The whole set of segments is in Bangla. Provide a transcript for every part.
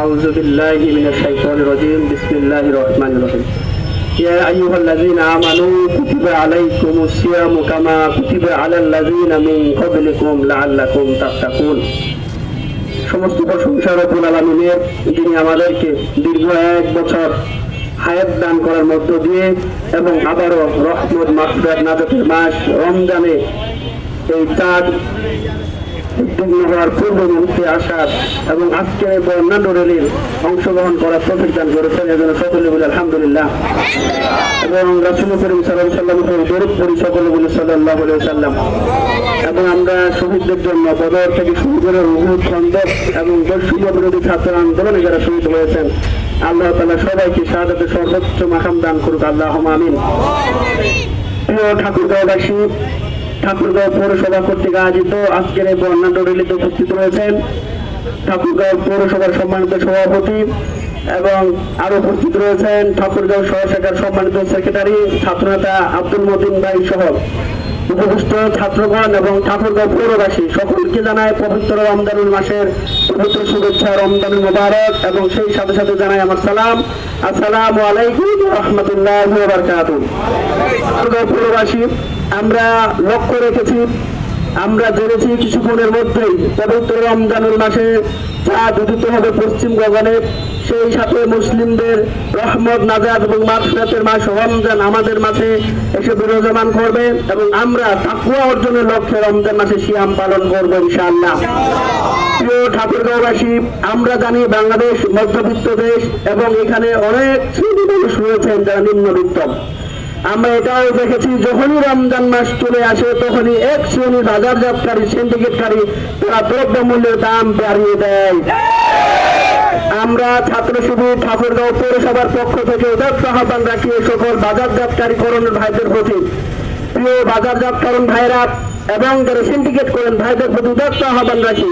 أعوذ بالله من الشيطان الرجيم بسم الله الرحمن الرحيم يا أيها الذين آمنوا كتب عليكم الصيام كما كتب على الذين من قبلكم لعلكم تتقون সমস্ত প্রশংসা রব্বুল আলমিনের যিনি আমাদেরকে দীর্ঘ এক বছর হায়াত দান করার মধ্য দিয়ে এবং আবারও রহমত মাসুদার নাজতের মাস রমজানে এই চাঁদ উদ্বিগ্ন হওয়ার পূর্ব মুহূর্তে আসার এবং আজকের এই র্যালির অংশগ্রহণ করার তফিক দান করেছেন এজন্য সকলে বলে আলহামদুলিল্লাহ। এবং রাসুল করিম সাল্লাম সাল্লাম দরুদ পড়ি, সকলে বলে সাল্লাহ সাল্লাম এবং আমরা শহীদদের জন্য বদর থেকে শুরু করে রুহুদ খন্দক এবং বৈষম্য বিরোধী ছাত্র আন্দোলনে যারা শহীদ হয়েছেন, আল্লাহ তালা সবাইকে শাহাদাতের সর্বোচ্চ মাকাম দান করুক আল্লাহ আমিন। প্রিয় ঠাকুরগাঁওবাসী ঠাকুরগাঁও পৌরসভা কর্তৃক আয়োজিত আজকের এই বর্ণাঢ্য র্যালিতে উপস্থিত রয়েছেন ঠাকুরগাঁও পৌরসভার সম্মানিত সভাপতি এবং আরও উপস্থিত রয়েছেন ঠাকুরগাঁও সহ সম্মানিত সেক্রেটারি, ছাত্রনেতা আব্দুল মতিন ভাই সহ। উপস্থিত ছাত্রগণ এবং ঠাকুরগাঁও পৌরবাসী সকলকে জানায় পবিত্র রমজানুল মাসের পবিত্র শুভেচ্ছা রমজানুল মোবারক এবং সেই সাথে সাথে জানায় আমার সালাম। আসসালাম আলাইকুম রহমতুল্লাহ পৌরবাসী, আমরা লক্ষ্য রেখেছি আমরা জেনেছি কিছুক্ষণের মধ্যেই পবিত্র রমজানুল মাসে চাঁদ উদিত হবে পশ্চিম গগনে, সেই সাথে মুসলিমদের রহমত নাজাদ এবং মাফরাতের মাস রমজান আমাদের মাঝে এসে বিরাজমান করবে এবং আমরা তাকুয়া অর্জনের লক্ষ্যে রমজান মাসে সিয়াম পালন করব ইনশাআল্লাহ। প্রিয় ঠাকুরগাঁওবাসী, আমরা জানি বাংলাদেশ মধ্যবিত্ত দেশ এবং এখানে অনেক শ্রেণি মানুষ রয়েছেন যারা নিম্নবিত্ত। আমরা এটাও দেখেছি, যখনই রমজান মাস চলে আসে, তখনই এক শ্রেণির বাজারজাতকারী সিন্ডিকেটকারী তারা দ্রব্য মূল্যের দাম বাড়িয়ে দেয়। আমরা ছাত্র শিবির, ঠাকুরগাঁও পৌরসভার পক্ষ থেকে উদাত্ত আহ্বান রাখি সকল বাজারজাতকারী করণের ভাইদের প্রতি। প্রিয় বাজারজাতকরণ ভাইরা এবং যারা সিন্ডিকেট করেন, ভাইদের প্রতি উদাত্ত আহ্বান রাখি।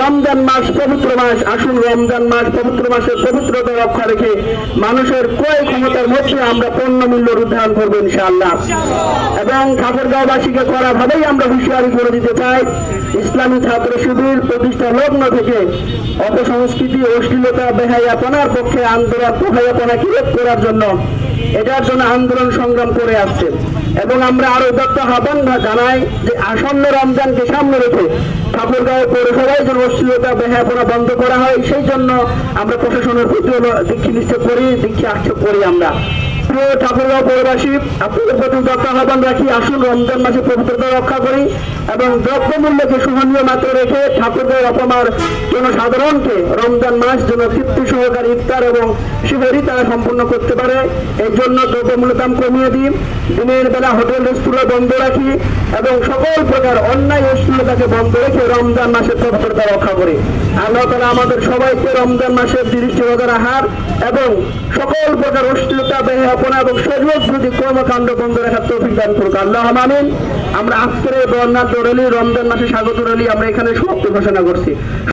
রমজান মাস পবিত্র মাস, আসুন রমজান মাস পবিত্র মাসের পবিত্রতা রক্ষা রেখে মানুষের ক্রয় ক্ষমতার মধ্যে আমরা পণ্য মূল্য উদ্ধারণ করব ইনশাআল্লাহ। এবং ঠাকুরগাঁওবাসীকে করা ভাবেই আমরা হুঁশিয়ারি করে দিতে চাই, ইসলামী ছাত্র শিবির প্রতিষ্ঠা লগ্ন থেকে অপসংস্কৃতি, অশ্লীলতা বেহাইয়াপনার পক্ষে আন্দোলন বেহাইয়াপনাকে রোধ করার জন্য এটার জন্য আন্দোলন সংগ্রাম করে আসছে। এবং আমরা আরও দত্ত আহ্বান জানাই যে আসন্ন রমজানকে সামনে রেখে ঠাকুরগাঁও পৌরসভায় যেন অশ্লীলতা বেহায়াপনা বন্ধ করা হয়, সেই জন্য আমরা প্রশাসনের প্রতি দীক্ষি নিশ্চয় করি দীক্ষা আক্ষেপ করি আমরা। প্রিয় ঠাকুরগাঁও পৌরবাসী, আপনাদের প্রতি আহ্বান রাখি, আসুন রমজান মাসে পবিত্রতা রক্ষা করি এবং দ্রব্যমূল্যকে সহনীয় মাত্রা রেখে ঠাকুরগাঁও অপমার জনসাধারণকে রমজান মাস যেন তৃপ্তি সহকারী ইফতার এবং শিবেরই তারা সম্পূর্ণ করতে পারে। এর জন্য দ্রব্যমূল্য দাম কমিয়ে দিই দিনের বেলা হোটেল রেস্টুরেন্ট বন্ধ রাখি এবং সকল প্রকার অন্যায় অশ্লীলতাকে বন্ধ রেখে রমজান মাসের পবিত্রতা রক্ষা করি। আল্লাহ তালা আমাদের সবাইকে রমজান মাসের দৃষ্টি রোজার আহার এবং সকল প্রকার অশ্লীলতা বেহাপনা এবং যদি কর্মকাণ্ড বন্ধ রাখার তৌফিক দান করুক, আল্লাহ মামিন আমরা আজকের এই বর্ণাঢ্য রেলি রমজান মাসে স্বাগত রেলি আমরা এখানে সমাপ্ত ঘোষণা করছি।